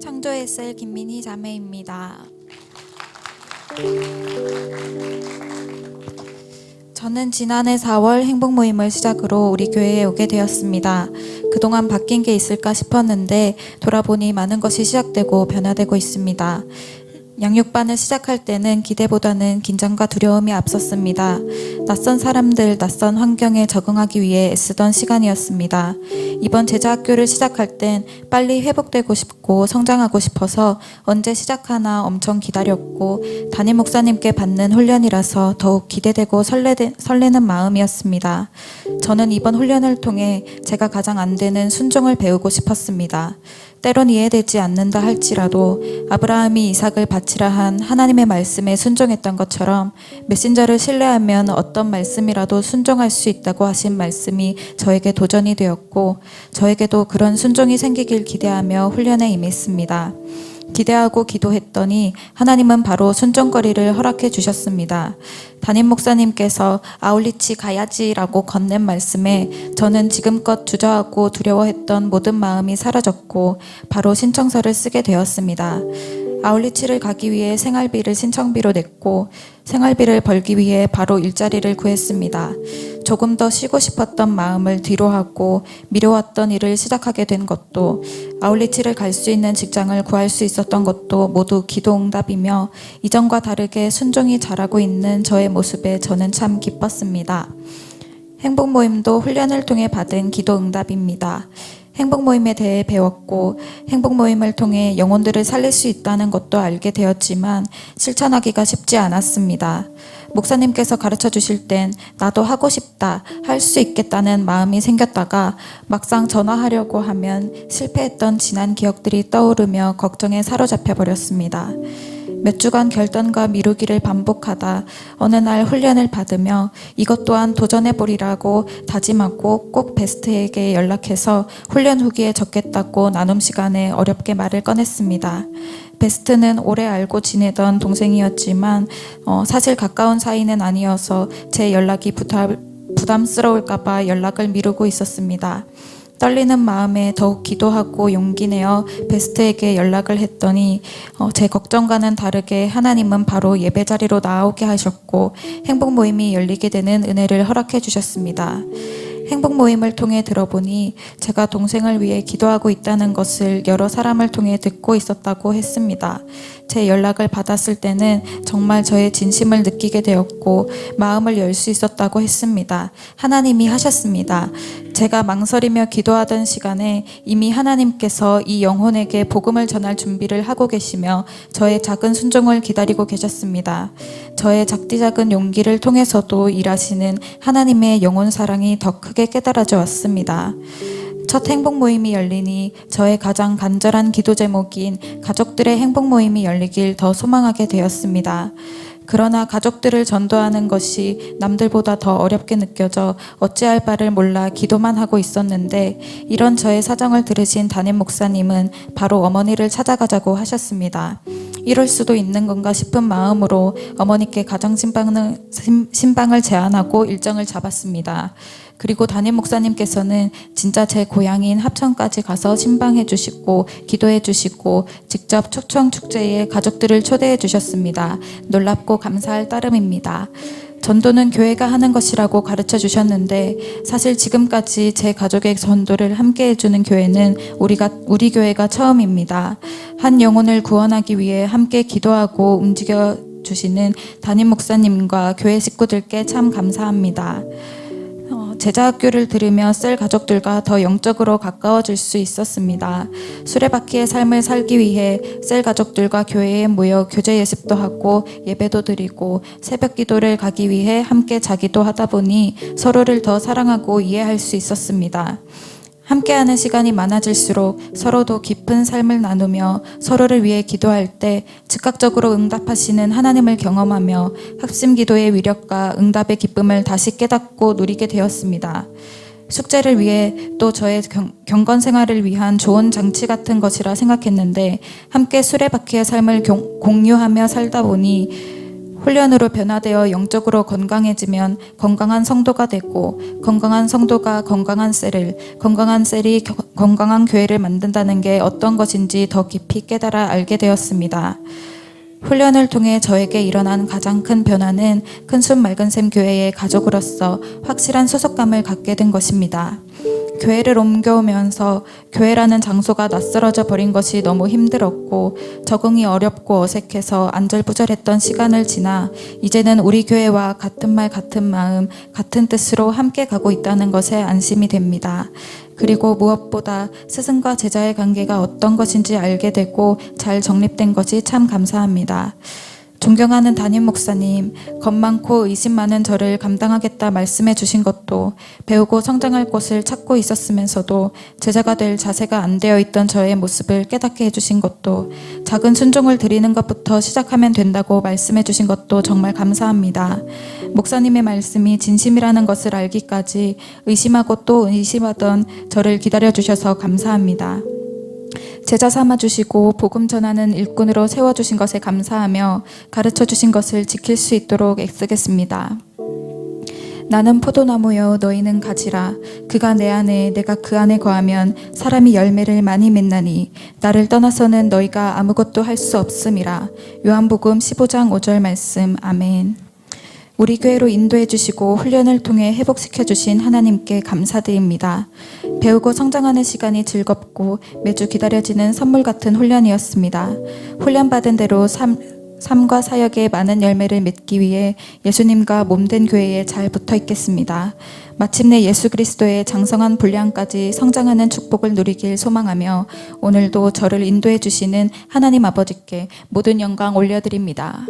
창조의 셀 김민희 자매입니다. 저는 지난해 4월 행복 모임을 시작으로 우리 교회에 오게 되었습니다. 그동안 바뀐 게 있을까 싶었는데 돌아보니 많은 것이 시작되고 변화되고 있습니다. 양육반을 시작할 때는 기대보다는 긴장과 두려움이 앞섰습니다. 낯선 사람들, 낯선 환경에 적응하기 위해 애쓰던 시간이었습니다. 이번 제자학교를 시작할 땐 빨리 회복되고 싶고 성장하고 싶어서 언제 시작하나 엄청 기다렸고 담임 목사님께 받는 훈련이라서 더욱 기대되고 설레, 설레는 마음이었습니다. 저는 이번 훈련을 통해 제가 가장 안 되는 순종을 배우고 싶었습니다. 때론 이해되지 않는다 할지라도 아브라함이 이삭을 바치라 한 하나님의 말씀에 순종했던 것처럼 메신저를 신뢰하면 어떤 말씀이라도 순종할 수 있다고 하신 말씀이 저에게 도전이 되었고 저에게도 그런 순종이 생기길 기대하며 훈련에 임했습니다. 기대하고 기도했더니 하나님은 바로 순종거리를 허락해 주셨습니다. 담임 목사님께서 아울리치 가야지라고 건넨 말씀에 저는 지금껏 주저하고 두려워했던 모든 마음이 사라졌고 바로 신청서를 쓰게 되었습니다. 아울리치를 가기 위해 생활비를 신청비로 냈고 생활비를 벌기 위해 바로 일자리를 구했습니다. 조금 더 쉬고 싶었던 마음을 뒤로하고 미뤄왔던 일을 시작하게 된 것도 아울리치를 갈 수 있는 직장을 구할 수 있었던 것도 모두 기도응답이며 이전과 다르게 순종이 자라고 있는 저의 모습에 저는 참 기뻤습니다. 행복 모임도 훈련을 통해 받은 기도 응답입니다. 행복 모임에 대해 배웠고 행복 모임을 통해 영혼들을 살릴 수 있다는 것도 알게 되었지만 실천하기가 쉽지 않았습니다. 목사님께서 가르쳐 주실 땐 나도 하고 싶다, 할 수 있겠다는 마음이 생겼다가 막상 전화하려고 하면 실패했던 지난 기억들이 떠오르며 걱정에 사로잡혀 버렸습니다. 몇 주간 결단과 미루기를 반복하다 어느 날 훈련을 받으며 이것 또한 도전해보리라고 다짐하고 꼭 베스트에게 연락해서 훈련 후기에 적겠다고 나눔 시간에 어렵게 말을 꺼냈습니다. 베스트는 오래 알고 지내던 동생이었지만 어, 사실 가까운 사이는 아니어서 제 연락이 부담, 부담스러울까봐 연락을 미루고 있었습니다. 떨리는 마음에 더욱 기도하고 용기 내어 베스트에게 연락을 했더니 어, 제 걱정과는 다르게 하나님은 바로 예배 자리로 나오게 하셨고 행복 모임이 열리게 되는 은혜를 허락해 주셨습니다. 행복 모임을 통해 들어보니 제가 동생을 위해 기도하고 있다는 것을 여러 사람을 통해 듣고 있었다고 했습니다. 제 연락을 받았을 때는 정말 저의 진심을 느끼게 되었고 마음을 열 수 있었다고 했습니다. 하나님이 하셨습니다. 제가 망설이며 기도하던 시간에 이미 하나님께서 이 영혼에게 복음을 전할 준비를 하고 계시며 저의 작은 순종을 기다리고 계셨습니다. 저의 작디 작은 용기를 통해서도 일하시는 하나님의 영혼 사랑이 더 크게 깨달아져 왔습니다. 첫 행복 모임이 열리니 저의 가장 간절한 기도 제목인 가족들의 행복 모임이 열리길 더 소망하게 되었습니다. 그러나 가족들을 전도하는 것이 남들보다 더 어렵게 느껴져 어찌할 바를 몰라 기도만 하고 있었는데 이런 저의 사정을 들으신 담임 목사님은 바로 어머니를 찾아가자고 하셨습니다. 이럴 수도 있는 건가 싶은 마음으로 어머니께 가정 신방을, 신방을 제안하고 일정을 잡았습니다. 그리고 담임 목사님께서는 진짜 제 고향인 합천까지 가서 신방해 주시고 기도해 주시고 직접 초청 축제에 가족들을 초대해 주셨습니다. 놀랍고 감사할 따름입니다. 전도는 교회가 하는 것이라고 가르쳐 주셨는데 사실 지금까지 제 가족의 전도를 함께 해주는 교회는 우리가 우리 교회가 처음입니다. 한 영혼을 구원하기 위해 함께 기도하고 움직여 주시는 담임 목사님과 교회 식구들께 참 감사합니다. 어, 제자학교를 들으며 셀 가족들과 더 영적으로 가까워질 수 있었습니다. 수레바퀴의 삶을 살기 위해 셀 가족들과 교회에 모여 교제 예습도 하고 예배도 드리고 새벽 기도를 가기 위해 함께 자기도 하다 보니 서로를 더 사랑하고 이해할 수 있었습니다. 함께하는 시간이 많아질수록 서로도 깊은 삶을 나누며 서로를 위해 기도할 때 즉각적으로 응답하시는 하나님을 경험하며 합심 기도의 위력과 응답의 기쁨을 다시 깨닫고 누리게 되었습니다. 숙제를 위해 또 저의 경, 경건 생활을 위한 좋은 장치 같은 것이라 생각했는데 함께 수레바퀴의 삶을 경- 공유하며 살다 보니 훈련으로 변화되어 영적으로 건강해지면 건강한 성도가 되고 건강한 성도가 건강한 셀을 건강한 셀이 겨- 건강한 교회를 만든다는 게 어떤 것인지 더 깊이 깨달아 알게 되었습니다. 훈련을 통해 저에게 일어난 가장 큰 변화는 큰숨 맑은 샘 교회의 가족으로서 확실한 소속감을 갖게 된 것입니다. 교회를 옮겨오면서 교회라는 장소가 낯설어져 버린 것이 너무 힘들었고 적응이 어렵고 어색해서 안절부절했던 시간을 지나 이제는 우리 교회와 같은 말 같은 마음 같은 뜻으로 함께 가고 있다는 것에 안심이 됩니다. 그리고 무엇보다 스승과 제자의 관계가 어떤 것인지 알게 되고 잘 정립된 것이 참 감사합니다. 존경하는 담임 목사님, 겁 많고 의심 많은 저를 감당하겠다 말씀해 주신 것도 배우고 성장할 곳을 찾고 있었으면서도 제자가 될 자세가 안 되어 있던 저의 모습을 깨닫게 해주신 것도 작은 순종을 드리는 것부터 시작하면 된다고 말씀해 주신 것도 정말 감사합니다. 목사님의 말씀이 진심이라는 것을 알기까지 의심하고 또 의심하던 저를 기다려 주셔서 감사합니다. 제자 삼아 주시고 복음 전하는 일꾼으로 세워 주신 것에 감사하며 가르쳐 주신 것을 지킬 수 있도록 애쓰겠습니다. 나는 포도나무여 너희는 가지라 그가 내 안에 내가 그 안에 거하면 사람이 열매를 많이 맺나니 나를 떠나서는 너희가 아무것도 할 수 없음이라 요한복음 15장 5절 말씀 아멘. 우리 교회로 인도해 주시고 훈련을 통해 회복시켜 주신 하나님께 감사드립니다. 배우고 성장하는 시간이 즐겁고 매주 기다려지는 선물 같은 훈련이었습니다. 훈련받은 대로 삶, 삶과 사역에 많은 열매를 맺기 위해 예수님과 몸된 교회에 잘 붙어 있겠습니다. 마침내 예수 그리스도의 장성한 분량까지 성장하는 축복을 누리길 소망하며 오늘도 저를 인도해 주시는 하나님 아버지께 모든 영광 올려드립니다.